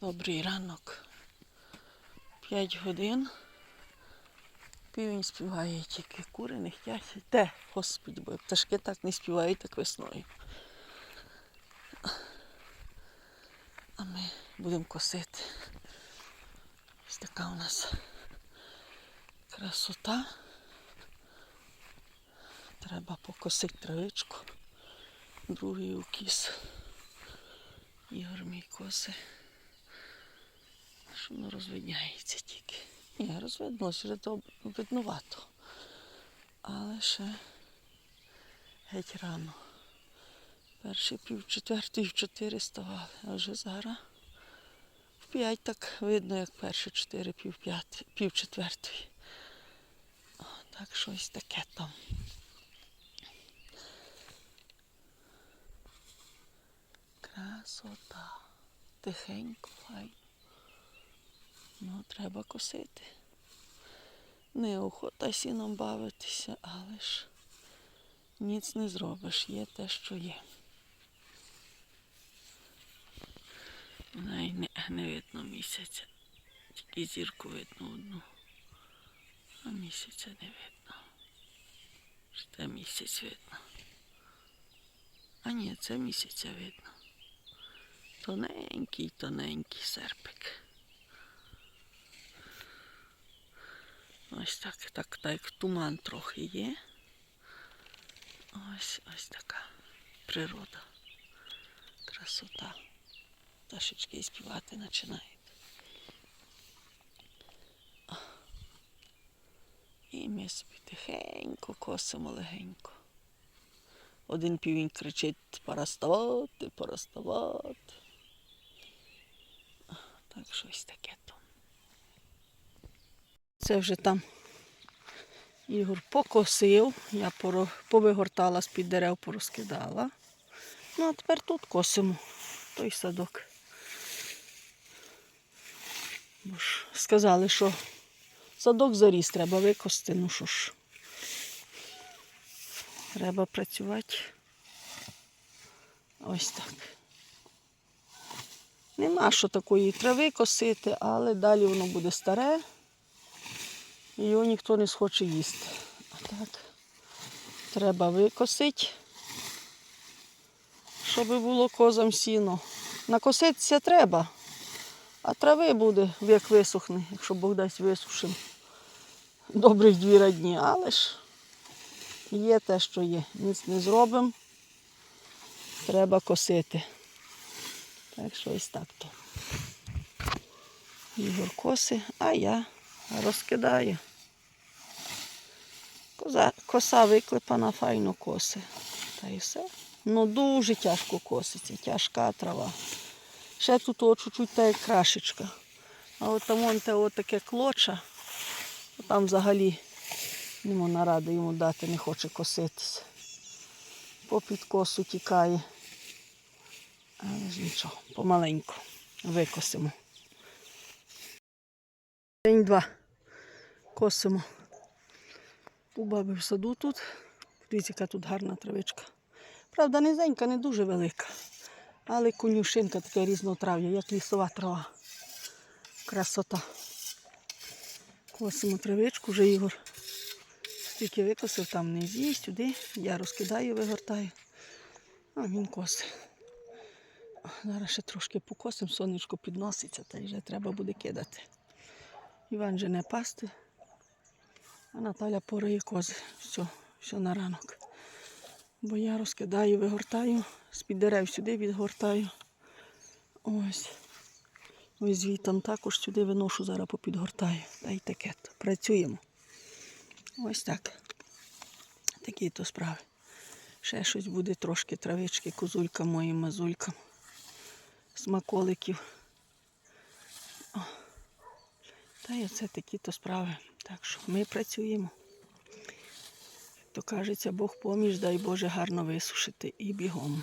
Добрий ранок. П'ять годин. Півень співає тільки кури не хтять. Де, господи, бо пташки так не співають, так весною. А ми будемо косити. Ось така у нас красота. Треба покосити травичку. Другий укіс. Ігор мій коси. Що воно розвидняється тільки. Ні, розвиднулося вже то виднувато. Але ще геть рано. Перші пів четвертої в чотири ставали, а вже зараз в п'ять так видно, як перші чотири пів п'яти, пів четвертої. О, Так щось таке там. Красота. Тихенько, файно. Ну, треба косити. Неохота сіном бавитися, але ж ніц не зробиш, є те, що є. Най не, не видно місяця. Тільки зірку видно одну. А місяця не видно. Це місяць видно. А ні, це місяця видно. Тоненький, тоненький серпик. Ось так, так, так, туман трохи є. Ось ось така природа. Красота. Пташечки співати починають. І ми собі тихенько косимо легенько. Один півень кричить пора ставати, пора ставати. Так щось таке. Це вже там Ігор покосив, я повигортала з-під дерев, порозкидала. Ну, а тепер тут косимо той садок. Бо ж сказали, що садок заріс, треба викости, ну що ж. Треба працювати. Ось так. Нема що такої трави косити, але далі воно буде старе. Його ніхто не схоче їсти. А так треба викосити, щоб було козам сіно. Накоситися треба, а трави буде, як висохне, якщо Бог дасть висушимо. Добрих дві дні, але ж є те, що є. Ніц не зробимо. Треба косити. Так що ось так то. Ігор коси, а я розкидаю. Коза, коса виклепана, файно коси. Та і все. Ну дуже тяжко коситься, тяжка трава. Ще тут о, чуть-чуть та як крашечка. А от там вон те таке клоча, там взагалі не можна ради йому дати, не хоче коситися. Попід косу тікає. Але ж нічого, помаленьку викосимо. День-два косимо. У баби в саду тут. Дивіться, яка тут гарна травичка. Правда, низенька, не дуже велика. Але конюшинка така різнотрав'я, як лісова трава. Красота. Косимо травичку, вже Ігор. Стільки викосив, там не з'їсть, сюди. Я розкидаю, вигортаю. А він косить. Зараз ще трошки покосимо, сонечко підноситься, та й вже треба буде кидати. Іван же не пасти, а Наталя пориє кози. Все, все на ранок. Бо я розкидаю, вигортаю, з-під дерев сюди відгортаю. Ось. Ось звітом також сюди виношу, зараз попідгортаю. Та й таке. Працюємо. Ось так. Такі то справи. Ще щось буде трошки травички, козулька моїм мазулькам, смаколиків. О. Та й оце такі то справи. Так що ми працюємо. То кажеться, Бог поміж, дай Боже гарно висушити і бігом.